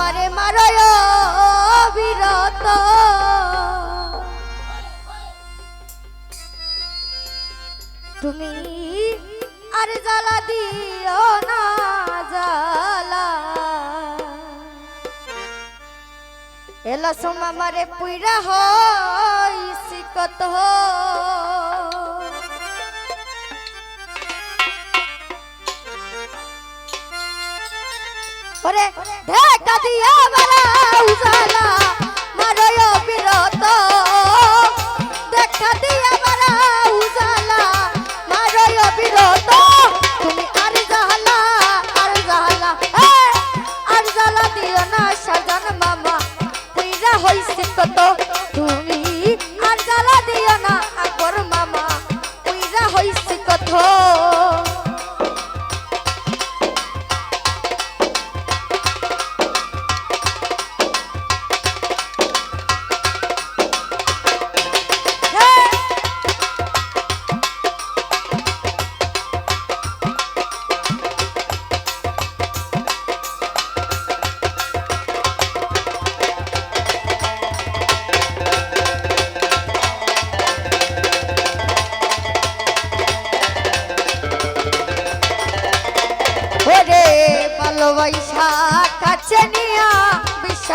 আমারে মারয় বিরত। তুমি আর জ্বালা দিও না, জ্বালা। এলা সোমা মারে পুইরা হইছি কত। হয় ওরে ঢেকা দিয়া বেলা উজালা মারো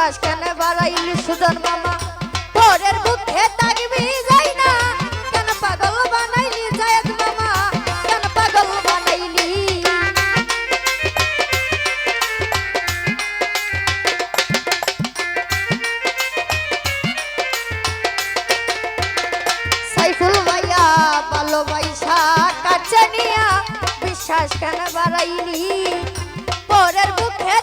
বিশ্বাস কেন বাড়াইলি সুদন মামা? পরের বুকে তাকবি যাই না। কেন পাগল বানাইলি জায়দ মামা? কেন পাগল বানাইলি? সাইফুল ভাইয়া ভালোবাসা কাছে নিয়া, বিশ্বাস কেন বাড়াইলি? পরের বুকে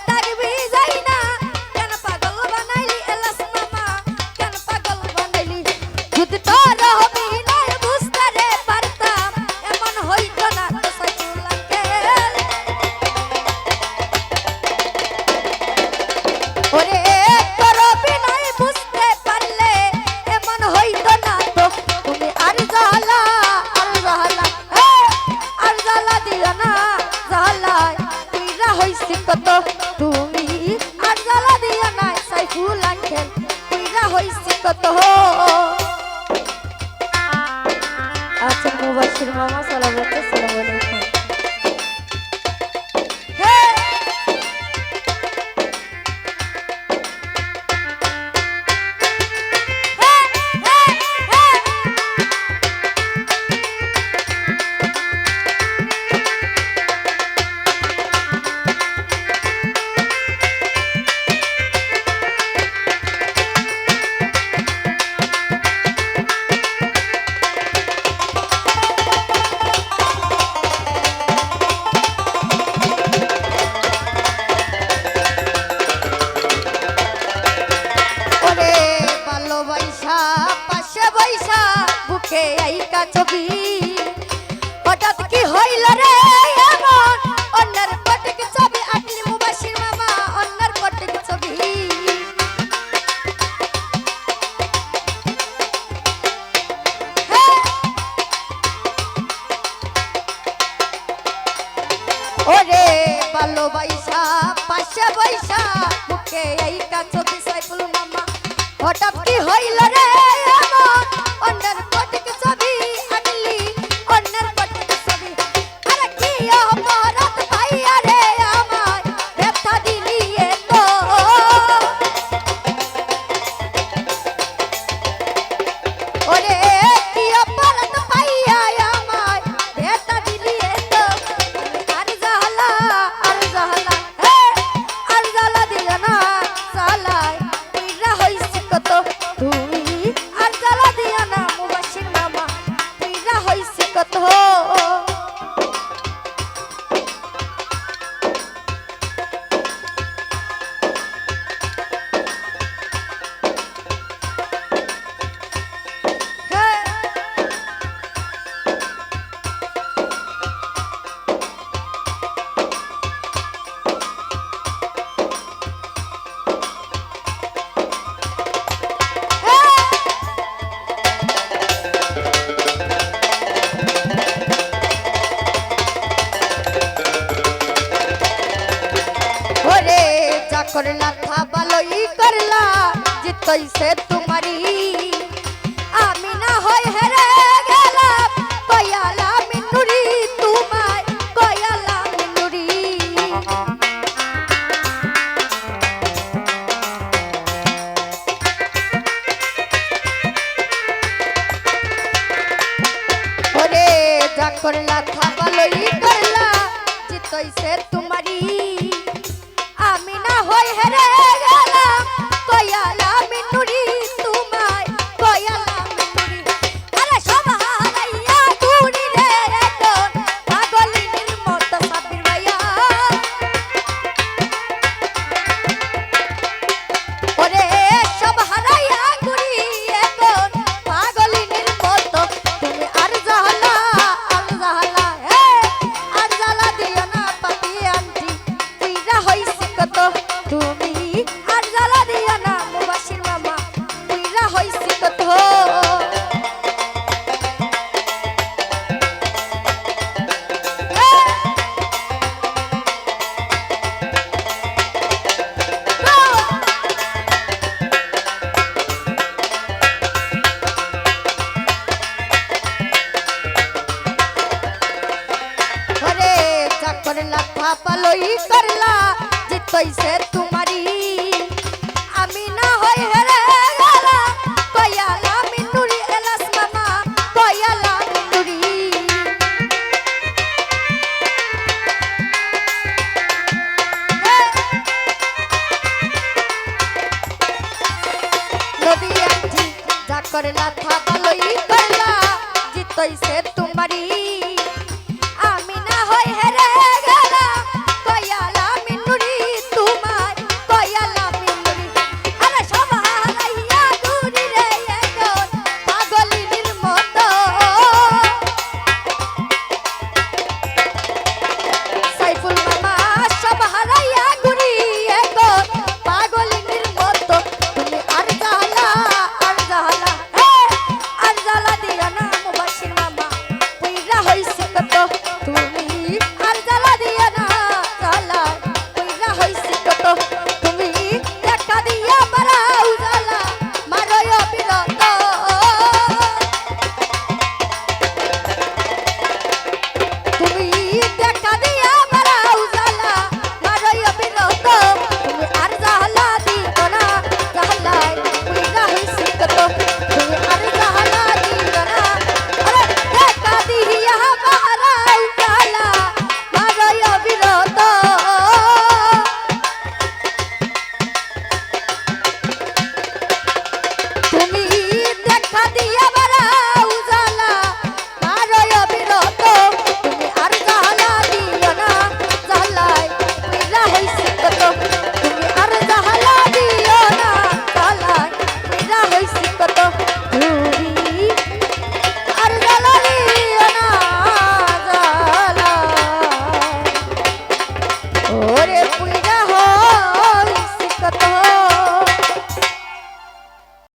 Artık mübaşir mama salavatı selamünaleyküm. ওরে ভালোবাসা পাশে বৈশা, মুখে এই কাছ সাইফুল মামা। হঠাৎ কি হইল রে অন্যের কোটি সইছে তোমারি। আমি না হয় হেরে গেলাম কয়ালা মিনুরি তোমায় কয়ালা মিনুরি ওরে যা করলা থাকা লই করলা জিতইছে তোমারি। আমি না হয় হেরে তই করলা যে তই সে Oh.